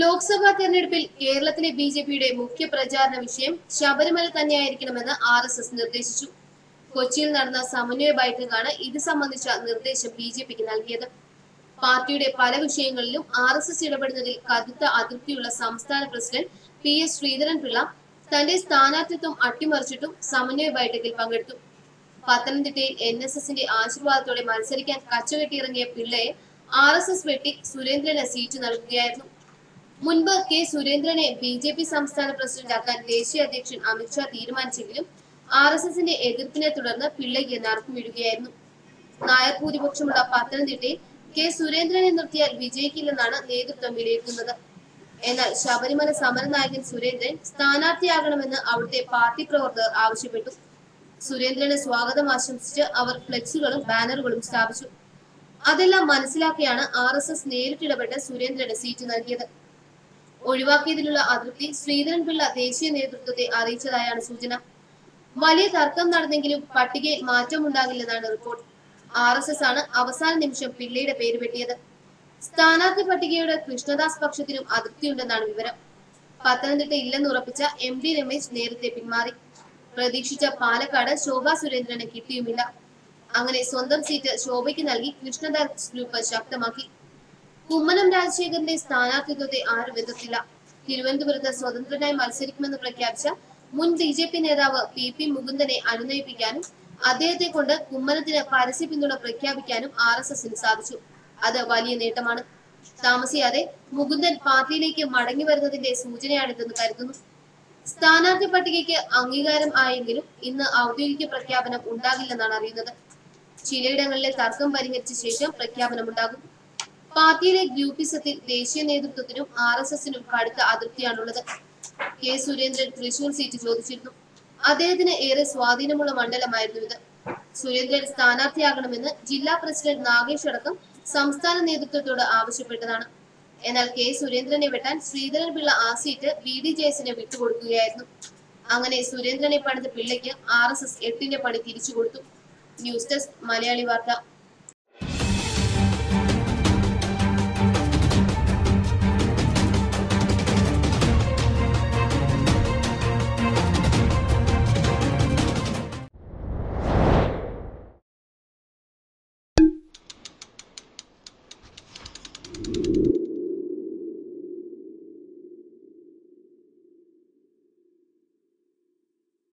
ലോക്സഭാ തെരഞ്ഞെടുപ്പിൽ കേരളത്തിലെ B J പിയുടെ മുഖ്യ പ്രചാരണ വിഷയം ശബരിമല തന്നെയായിരിക്കണമെന്ന് ആർ എസ് എസ് നിർദ്ദേശിച്ചു. കൊച്ചിയിൽ നടന്ന സമന്വയ ബൈഠക്കാണ് ഇത് സംബന്ധിച്ച നിർദ്ദേശം ബി ജെ പിക്ക് നൽകിയത്. പാർട്ടിയുടെ പല വിഷയങ്ങളിലും ആർ എസ് എസ് ഇടപെടുന്നതിൽ കടുത്ത അതൃപ്തിയുള്ള സംസ്ഥാന പ്രസിഡന്റ് പി എസ് ശ്രീധരൻപിള്ള തന്റെ സ്ഥാനാർത്ഥിത്വം അട്ടിമറിച്ചിട്ടും സമന്വയ ബൈഠക്കിൽ പങ്കെടുത്തു. പത്തനംതിട്ടയിൽ എൻ എസ് എസിന്റെ ആശീർവാദത്തോടെ മത്സരിക്കാൻ കച്ചകെട്ടിയിറങ്ങിയ പിള്ളയെ ആർ എസ് എസ് വെട്ടി സുരേന്ദ്രന് സീറ്റ് നൽകുകയായിരുന്നു. മുൻപ് കെ സുരേന്ദ്രനെ ബി ജെ പി സംസ്ഥാന പ്രസിഡന്റാക്കാൻ ദേശീയ അധ്യക്ഷൻ അമിത്ഷാ തീരുമാനിച്ചെങ്കിലും ആർ എസ് എസിന്റെ എതിർപ്പിനെ തുടർന്ന് പിള്ളയ്ക്ക് നറുക്കു വീഴുകയായിരുന്നു നായർ ഭൂരിപക്ഷമുള്ള പത്തനംതിട്ടയിൽ കെ സുരേന്ദ്രനെ നിർത്തിയാൽ വിജയിക്കില്ലെന്നാണ് നേതൃത്വം വിലയിരുത്തുന്നത്. എന്നാൽ ശബരിമല സമരനായകൻ സുരേന്ദ്രൻ സ്ഥാനാർത്ഥിയാകണമെന്ന് അവിടുത്തെ പാർട്ടി പ്രവർത്തകർ ആവശ്യപ്പെട്ടു. സുരേന്ദ്രനെ സ്വാഗതം ആശംസിച്ച് അവർ ഫ്ലെക്സുകളും ബാനറുകളും സ്ഥാപിച്ചു. അതെല്ലാം മനസ്സിലാക്കിയാണ് ആർ എസ് എസ് നേരിട്ടിടപെട്ട് സുരേന്ദ്രന് സീറ്റ് നൽകിയത്. ഒഴിവാക്കിയതിലുള്ള അതൃപ്തി ശ്രീധരൻപിള്ള ദേശീയ നേതൃത്വത്തെ അറിയിച്ചതായാണ് സൂചന. വലിയ തർക്കം നടന്നെങ്കിലും പട്ടികയിൽ മാറ്റമുണ്ടാകില്ലെന്നാണ് റിപ്പോർട്ട്. ആർ എസ് എസ് ആണ് അവസാന നിമിഷം പിള്ളയുടെ പേര് വെട്ടിയത്. സ്ഥാനാർത്ഥി പട്ടികയുടെ കൃഷ്ണദാസ് പക്ഷത്തിനും അതൃപ്തിയുണ്ടെന്നാണ് വിവരം. പത്തനംതിട്ട ഇല്ലെന്ന് ഉറപ്പിച്ച എം ഡി രമേശ് നേരത്തെ പിന്മാറി. പ്രതീക്ഷിച്ച പാലക്കാട് ശോഭാ സുരേന്ദ്രന് കിട്ടിയുമില്ല. അങ്ങനെ സ്വന്തം സീറ്റ് ശോഭയ്ക്ക് നൽകി കൃഷ്ണദാസ് ഗ്രൂപ്പ് ശക്തമാക്കി. കുമ്മനം രാജശേഖരന്റെ സ്ഥാനാർത്ഥിത്വത്തെ ആരും എതിർത്തില്ല തിരുവനന്തപുരത്ത് സ്വതന്ത്രനായി മത്സരിക്കുമെന്ന് പ്രഖ്യാപിച്ച മുൻ ബി ജെ പി നേതാവ് പി പി മുകുന്ദനെ അനുനയിപ്പിക്കാനും അദ്ദേഹത്തെ കൊണ്ട് കുമ്മനത്തിന് പരസ്യ പിന്തുണ പ്രഖ്യാപിക്കാനും ആർ എസ് എസിന് സാധിച്ചു. അത് വലിയ നേട്ടമാണ്. താമസിയാതെ മുകുന്ദൻ പാർട്ടിയിലേക്ക് മടങ്ങി വരുന്നതിന്റെ സൂചനയാണിതെന്ന് കരുതുന്നു. സ്ഥാനാർത്ഥി പട്ടികയ്ക്ക് അംഗീകാരം ആയെങ്കിലും ഇന്ന് ഔദ്യോഗിക പ്രഖ്യാപനം ഉണ്ടാകില്ലെന്നാണ് അറിയുന്നത്. ചിലയിടങ്ങളിലെ തർക്കം പരിഹരിച്ച ശേഷം പ്രഖ്യാപനമുണ്ടാകും. പാർട്ടിയിലെ ഗ്രൂപ്പിസത്തിൽ ദേശീയ നേതൃത്വത്തിനും ആർ എസ് എസിനും കടുത്ത അതൃപ്തിയാണുള്ളത് കെ സുരേന്ദ്രൻ തൃശൂർ സീറ്റ് ചോദിച്ചിരുന്നു. അദ്ദേഹത്തിന് ഏറെ സ്വാധീനമുള്ള മണ്ഡലമായിരുന്നു ഇത്. സുരേന്ദ്രൻ സ്ഥാനാർത്ഥിയാകണമെന്ന് ജില്ലാ പ്രസിഡന്റ് നാഗേഷ് അടക്കം സംസ്ഥാന നേതൃത്വത്തോട് ആവശ്യപ്പെട്ടതാണ്. എന്നാൽ കെ സുരേന്ദ്രനെ വെട്ടാൻ ശ്രീധരൻ പിള്ള ആ സീറ്റ് വി ഡി ജയസിനെ വിട്ടുകൊടുക്കുകയായിരുന്നു. അങ്ങനെ സുരേന്ദ്രനെ പണിത പിള്ളയ്ക്ക് ആർ എസ് എസ് എട്ടിന്റെ പണി തിരിച്ചു കൊടുത്തു. ന്യൂസ് ഡെസ്ക് മലയാളി വാർത്ത.